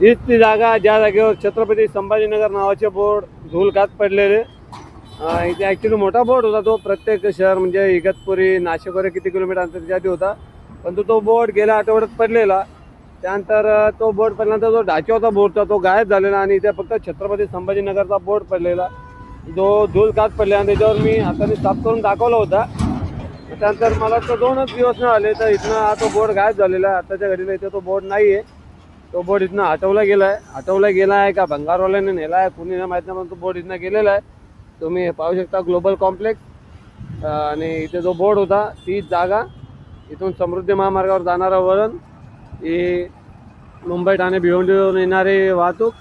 हीच ती जागा ज्या जागेवर छत्रपती संभाजीनगर नावाचे बोर्ड धूलघात पडलेले. इथे ॲक्च्युली मोठा बोर्ड होता तो. प्रत्येक शहर म्हणजे इगतपुरी नाशिक वगैरे किती किलोमीटर अंतरच्या होता. परंतु तो बोर्ड गेल्या आठवड्यात पडलेला. त्यानंतर तो बोर्ड पडल्यानंतर जो ढाचा होता बोर्डचा तो गायब झालेला आणि इथे फक्त छत्रपती संभाजीनगरचा बोर्ड पडलेला. जो धूलघात पडला आणि त्याच्यावर मी हाताने साफ करून दाखवला होता. त्यानंतर मला तर दोनच दिवस नाही आले तर इथनं हा तो बोर्ड गायब झालेला आहे. आताच्या घडीला इथे तो बोर्ड नाही आहे तो बोर्ड इथनं हटवला गेला आहे हटवला गेला आहे का भंगारवाल्याने नेला आहे कुणी नाही माहीत नाही पण तो बोर्ड इथनं गेलेला आहे? तुम्ही पाहू शकता ग्लोबल कॉम्प्लेक्स आणि इथे जो बोर्ड होता ती जागा इथून समृद्धी महामार्गावर जाणारं वळण ही मुंबई ठाणे भिवंडीवरून येणारी वाहतूक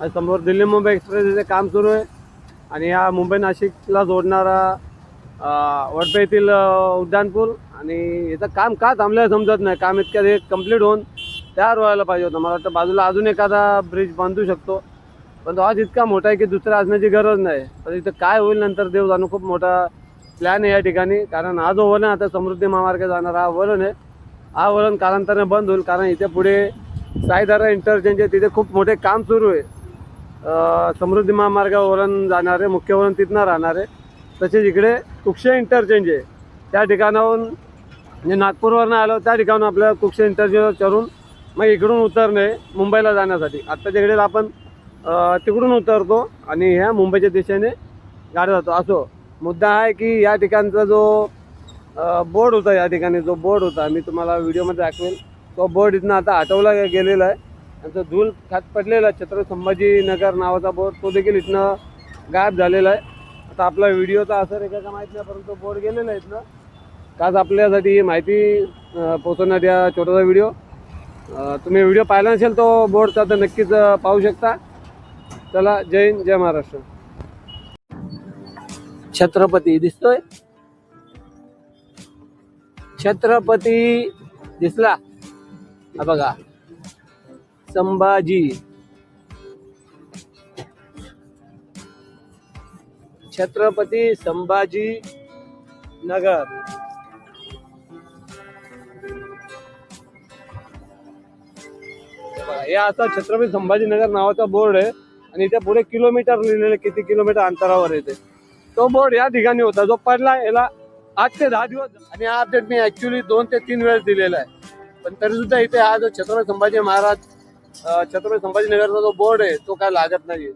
आणि समोर दिल्ली मुंबई एक्सप्रेसचे काम सुरू आहे. आणि या मुंबई नाशिकला जोडणारा वडपे येथील उड्डाणपूल. आणि याचं काम का थांबलं समजत नाही. काम इतक्या हे कंप्लीट होऊन तयार व्हायला पाहिजे होतं. मला वाटतं बाजूला अजून एखादा ब्रिज बांधू शकतो. पण तो आज इतका मोठा आहे की दुसरा असण्याची गरज नाही. पण इथं काय होईल नंतर देव जाणू. खूप मोठा प्लॅन आहे या ठिकाणी. कारण हा जो वलन आहे, आता समृद्धी महामार्ग जाणार हा वलन आहे. हा वलन कालांतराने बंद होईल. कारण इथे पुढे साईदारा इंटरचेंज आहे. तिथे खूप मोठे काम सुरू आहे. समृद्धी महामार्गावर वळण जाणार आहे मुख्य वळण तिथनं राहणार आहे. तसेच इकडे कुक्षे इंटरचेंज आहे. त्या ठिकाणाहून म्हणजे नागपूरवरनं आलो त्या ठिकाणून आपल्याला कुक्षे इंटरचेंजवर चढून मग इकडून उतरणे मुंबईला जाण्यासाठी. आत्ताच्या घडीला आपण तिकडून उतरतो आणि ह्या मुंबईच्या दिशेने गाडी जातो. असो मुद्दा आहे की या ठिकाणचा जो बोर्ड होता या ठिकाणी जो बोर्ड होता मी तुम्हाला व्हिडिओमध्ये दाखवेल. तो बोर्ड इथनं आता हटवला गेलेला आहे. त्यांचा धूल खात पडलेला आहे. छत्रपती संभाजीनगर नावाचा बोर्ड तो देखील इथनं गायब झालेला आहे. आता आपला व्हिडिओचा असर एका का माहीत नाही परंतु बोर्ड गेलेला आहे इथनं. काच आपल्यासाठी ही माहिती पोचवण्यात या छोटासा व्हिडिओ. तुम्ही व्हिडिओ पाहिला नसेल तो बोर्डचा तर नक्कीच पाहू शकता. चला जय हिंद जय महाराष्ट्र. छत्रपती दिसतोय? छत्रपती दिसला? हा बघा. संभाजी. छत्रपती संभाजी नगर हे असा छत्रपती संभाजीनगर नावाचा बोर्ड आहे. आणि इथे पुढे किलोमीटर लिहिलेले किती किलोमीटर अंतरावर येते तो. बोर्ड या ठिकाणी होता. जो पडला याला आठ ते दहा दिवस आणि हा अपडेट मी ऍक्च्युली दोन ते तीन वेळेस दिलेला आहे. पण तरी सुद्धा इथे हा जो छत्रपती संभाजी महाराज छत्रपती संभाजीनगरचा जो बोर्ड आहे तो काय लागत नाहीये.